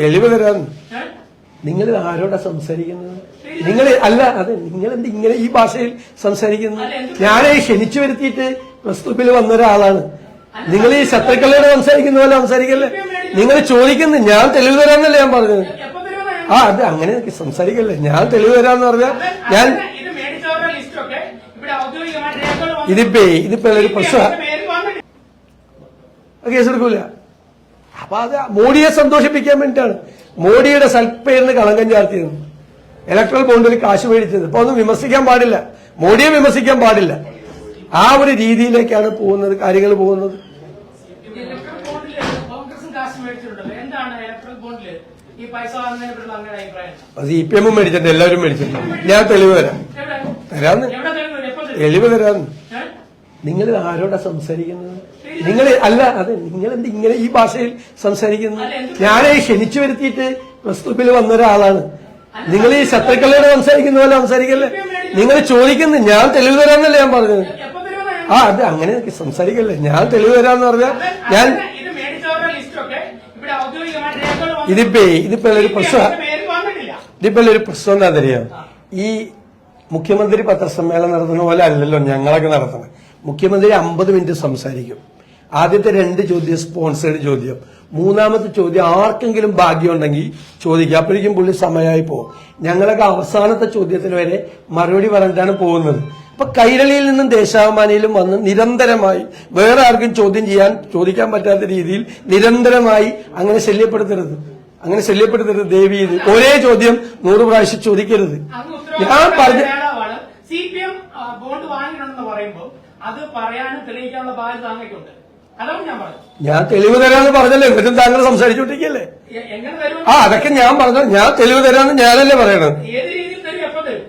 തെളിവ് തരാൻ? നിങ്ങൾ ആരോടാ സംസാരിക്കുന്നത്? നിങ്ങൾ അല്ല അതെ നിങ്ങൾ എന്ത് ഇങ്ങനെ ഈ ഭാഷയിൽ സംസാരിക്കുന്നത് ഞാനേ ക്ഷണിച്ചു വരുത്തിയിട്ട് പ്രസ് ക്ലബിൽ വന്ന ഒരാളാണ്. നിങ്ങൾ ഈ ശത്രുക്കളോട് സംസാരിക്കുന്ന പോലെ സംസാരിക്കല്ലേ? നിങ്ങൾ ചോദിക്കുന്നു ഞാൻ തെളിവ് തരാന്നല്ലേ ഞാൻ പറഞ്ഞത്? ആ അത് അങ്ങനെ സംസാരിക്കല്ലേ? ഞാൻ തെളിവ് തരാന്ന് പറഞ്ഞാൽ ഞാൻ ഇതിപ്പേ ഇതിപ്പോ ഒരു പ്രശ്ന കേസെടുക്കൂല. അപ്പൊ അത് മോഡിയെ സന്തോഷിപ്പിക്കാൻ വേണ്ടിയിട്ടാണ്. മോഡിയുടെ സൽപ്പേരിന് കളങ്കം ചാർത്തിയത് ഇലക്ട്രൽ ബോണ്ടിൽ കാശ് മേടിച്ചത്. അപ്പൊ ഒന്നും വിമർശിക്കാൻ പാടില്ല. മോഡിയെ വിമർശിക്കാൻ പാടില്ല. ആ ഒരു രീതിയിലേക്കാണ് പോകുന്നത് കാര്യങ്ങൾ പോകുന്നത്. സി പി എമ്മും മേടിച്ചിട്ടുണ്ട് എല്ലാവരും മേടിച്ചിട്ടുണ്ട്. ഞാൻ തെളിവ് തരാം. തരാന്ന്. തെളിവ് തരാന്ന്? നിങ്ങൾ ആരോടാ സംസാരിക്കുന്നത്? നിങ്ങൾ അല്ല അതെ നിങ്ങൾ എന്ത് ഇങ്ങനെ ഈ ഭാഷയിൽ സംസാരിക്കുന്നത് ഞാനേ ക്ഷണിച്ചു വരുത്തിയിട്ട് പ്രസ് ക്ലബിൽ വന്ന ഒരാളാണ് നിങ്ങൾ ഈ ശത്രുക്കളോട് സംസാരിക്കുന്ന പോലെ സംസാരിക്കല്ലേ? നിങ്ങൾ ചോദിക്കുന്നു ഞാൻ തെളിവ് തരാന്നല്ലേ ഞാൻ പറഞ്ഞത്? ആ അത് അങ്ങനെ സംസാരിക്കല്ലേ? ഞാൻ തെളിവ് തരാന്ന് പറഞ്ഞാൽ ഞാൻ. ഇതിപ്പേ ഇതിപ്പോ ഒരു പ്രശ്ന ഇതിപ്പോ ഒരു പ്രശ്നം എന്താ അറിയാം? ഈ മുഖ്യമന്ത്രി പത്രസമ്മേളനം നടത്തുന്ന പോലെ അല്ലല്ലോ ഞങ്ങളൊക്കെ നടത്തണം മുഖ്യമന്ത്രി അമ്പത് മിനിറ്റ് സംസാരിക്കും. ആദ്യത്തെ രണ്ട് ചോദ്യം സ്പോൺസേഡ് ചോദ്യം. മൂന്നാമത്തെ ചോദ്യം ആർക്കെങ്കിലും ഭാഗ്യമുണ്ടെങ്കിൽ ചോദിക്കുക അപ്പോഴേക്കും പുള്ളി സമയമായി പോകും. ഞങ്ങളൊക്കെ അവസാനത്തെ ചോദ്യത്തിന് വരെ മറുപടി പറഞ്ഞിട്ടാണ് പോകുന്നത്. അപ്പൊ കൈരളിയിൽ നിന്നും ദേശാഭിമാനിയിലും വന്ന് നിരന്തരമായി വേറെ ആർക്കും ചോദ്യം ചെയ്യാൻ ചോദിക്കാൻ പറ്റാത്ത രീതിയിൽ നിരന്തരമായി അങ്ങനെ ശല്യപ്പെടുത്തരുത്. അങ്ങനെ ശല്യപ്പെടുത്തരുത് ദേവി ഇത്. ഒരേ ചോദ്യം നൂറ് പ്രാവശ്യം ചോദിക്കരുത്. ഞാൻ പറഞ്ഞു സി പി എം ബോണ്ട് പറയുമ്പോൾ അത് പറയാനും തെളിയിക്കാനുള്ള ബാധ്യത താങ്കൾക്കുണ്ട്. ഞാൻ പറഞ്ഞത്. ഞാൻ തെളിവ് തരാന്ന് പറഞ്ഞല്ലേ? എന്നിട്ടും താങ്കൾ സംസാരിച്ചോണ്ടിരിക്കല്ലേ എ- എങ്ങനെ തരും? ആ അതൊക്കെ ഞാൻ പറഞ്ഞു ഞാൻ തെളിവ് തരാന്ന് ഞാനല്ലേ പറയണത്. ഏത് രീതിയിൽ തരും? എപ്പോ തരും?